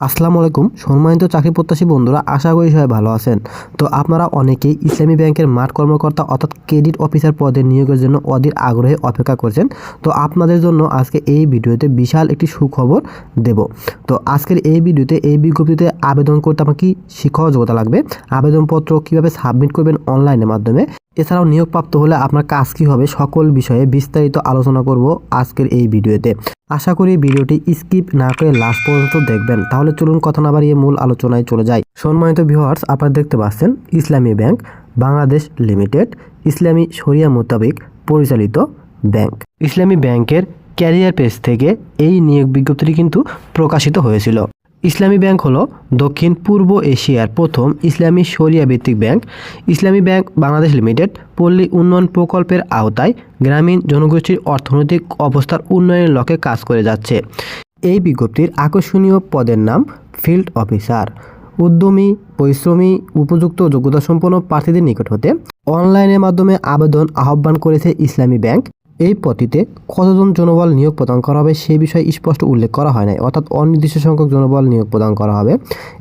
আসসালামু আলাইকুম। সম্মানিত চাকরি প্রত্যাশী বন্ধুরা, আশা করি সবাই ভালো আছেন। তো আপনারা অনেকেই ইসলামী ব্যাংকের মাঠ কর্মকর্তা অর্থাৎ ক্রেডিট অফিসার পদে নিয়োগের জন্য অধীর আগ্রহে অপেক্ষা করছেন। তো আপনাদের জন্য আজকে এই ভিডিওতে বিশাল একটি সুখবর দেব। তো আজকের এই ভিডিওতে, এই বিজ্ঞপ্তিতে আবেদন করতে আমার কি শিক্ষক যোগ্যতা লাগবে? আবেদনপত্র কীভাবে সাবমিট করবেন অনলাইনের মাধ্যমে? এছাড়াও নিয়োগপ্রাপ্ত হলে আপনার কাজ কী হবে সকল বিষয়ে বিস্তারিত আলোচনা করব আজকের এই ভিডিওতে। আশা করি ভিডিওটি স্কিপ না করে লাস্ট পর্যন্ত দেখবেন। তাহলে চলুন কথা না বাড়িয়ে মূল আলোচনায় চলে যাই। সম্মানিত ভিউয়ার্স, আপনারা দেখতে পাচ্ছেন ইসলামী ব্যাংক, বাংলাদেশ লিমিটেড, ইসলামী শরিয়া মোতাবেক পরিচালিত ব্যাংক। ইসলামী ব্যাংকের ক্যারিয়ার পেজ থেকে এই নিয়োগ বিজ্ঞপ্তিটি কিন্তু প্রকাশিত হয়েছিল। ইসলামী ব্যাংক হলো দক্ষিণ পূর্ব এশিয়ার প্রথম ইসলামী শরিয়া ভিত্তিক ব্যাংক। ইসলামী ব্যাংক বাংলাদেশ লিমিটেড পল্লী উন্নয়ন প্রকল্পের আওতায় গ্রামীণ জনগোষ্ঠীর অর্থনৈতিক অবস্থার উন্নয়নের লক্ষ্যে কাজ করে যাচ্ছে। এই বিজ্ঞপ্তির আকর্ষণীয় পদের নাম ফিল্ড অফিসার। উদ্যমী, পরিশ্রমী, উপযুক্ত যোগ্যতাসম্পন্ন প্রার্থীদের নিকট হতে অনলাইনের মাধ্যমে আবেদন আহ্বান করেছে ইসলামী ব্যাংক। এই পদটিতে কতজন জনবল নিয়োগ প্রদান করা হবে সে বিষয়ে স্পষ্ট উল্লেখ করা হয় নাই। অর্থাৎ অনির্দিষ্ট সংখ্যক জনবল নিয়োগ প্রদান করা হবে।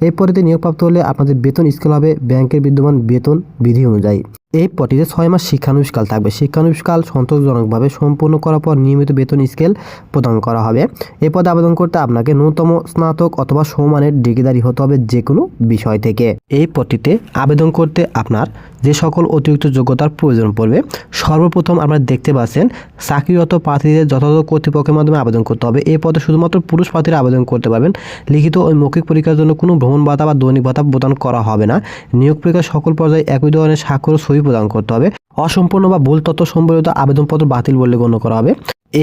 এই পদটিতে নিয়োগপ্রাপ্ত হলে আপনাদের বেতন স্কেল হবে, ব্যাংকের বিদ্যমান বেতন বিধি অনুযায়ী। এই পদটিতে ছয় মাস শিক্ষানুষ্কাল থাকবে। শিক্ষানুষ্কাল সন্তোষজনকভাবে সম্পূর্ণ করার পর নিয়মিত বেতন স্কেল প্রদান করা হবে। এই পদে আবেদন করতে আপনাকে ন্যূনতম স্নাতক অথবা সমানের ডিগ্রিদারি হতে হবে যে কোনো বিষয় থেকে। এই পদটিতে আবেদন করতে আপনার যে সকল অতিরিক্ত যোগ্যতার প্রয়োজন পড়বে, সর্বপ্রথম আপনারা দেখতে পাচ্ছেন চাকরিরত প্রার্থীদের যথাযথ কর্তৃপক্ষের মাধ্যমে আবেদন করতে হবে। এই পদে শুধুমাত্র পুরুষ প্রার্থীরা আবেদন করতে পারবেন। লিখিত ওই মৌখিক পরীক্ষার জন্য কোনো ভ্রমণ ভাতা বা দৈনিক ভাতা প্রদান করা হবে না। নিয়োগ পরীক্ষার সকল পর্যায়ে একই ধরনের স্বাক্ষর সই প্রদান করতে হবে। অসম্পূর্ণ বা ভুল তথ্য সম্বলিত আবেদনপত্র বাতিল বলে গণ্য করা হবে।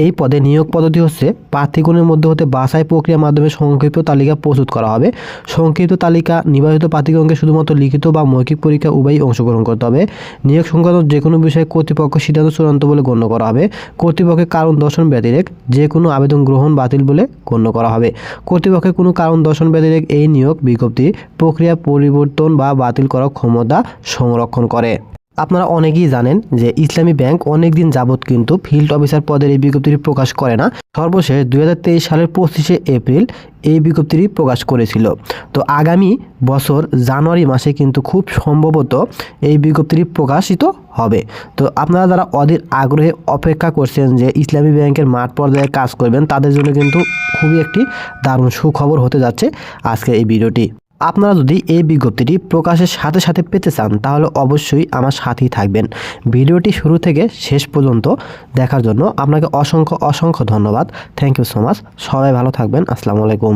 এই পদে নিয়োগ পদ্ধতি হচ্ছে, প্রার্থীগণের মধ্যে হতে বাছাই প্রক্রিয়ার মাধ্যমে সংক্ষিপ্ত তালিকা প্রস্তুত করা হবে। সংক্ষিপ্ত তালিকা নির্বাচিত প্রার্থীগণকে শুধুমাত্র লিখিত বা মৌখিক পরীক্ষা উভয়ই অংশগ্রহণ করতে হবে। নিয়োগ সংক্রান্ত যে কোনো বিষয়ে কর্তৃপক্ষ সিদ্ধান্ত চূড়ান্ত বলে গণ্য করা হবে। কর্তৃপক্ষের কারণ দর্শন ব্যতিরেক যে কোনো আবেদন গ্রহণ বাতিল বলে গণ্য করা হবে। কর্তৃপক্ষের কোনো কারণ দর্শন ব্যতিরেক এই নিয়োগ বিজ্ঞপ্তি প্রক্রিয়া পরিবর্তন বা বাতিল করার ক্ষমতা সংরক্ষণ করে। আপনারা অনেকেই জানেন যে ইসলামী ব্যাংক অনেকদিন যাবৎ কিন্তু ফিল্ড অফিসার পদের এই বিজ্ঞপ্তিটি প্রকাশ করে না। সর্বশেষ দু হাজার তেইশ সালের পঁচিশে এপ্রিল এই বিজ্ঞপ্তিটি প্রকাশ করেছিল। তো আগামী বছর জানুয়ারি মাসে কিন্তু খুব সম্ভবত এই বিজ্ঞপ্তিটি প্রকাশিত হবে। তো আপনারা যারা অধীর আগ্রহে অপেক্ষা করছেন যে ইসলামী ব্যাংকের মাঠ পর্যায়ে কাজ করবেন, তাদের জন্য কিন্তু খুবই একটি দারুণ সুখবর হতে যাচ্ছে আজকের এই ভিডিওটি। আপনারা যদি এই বিজ্ঞপ্তিটি প্রকাশের সাথে সাথে পেতে চান, তাহলে অবশ্যই আমার সাথেই থাকবেন। ভিডিওটি শুরু থেকে শেষ পর্যন্ত দেখার জন্য আপনাকে অসংখ্য অসংখ্য ধন্যবাদ। থ্যাংক ইউ সো মাচ সবাই ভালো থাকবেন। আসসালামু আলাইকুম।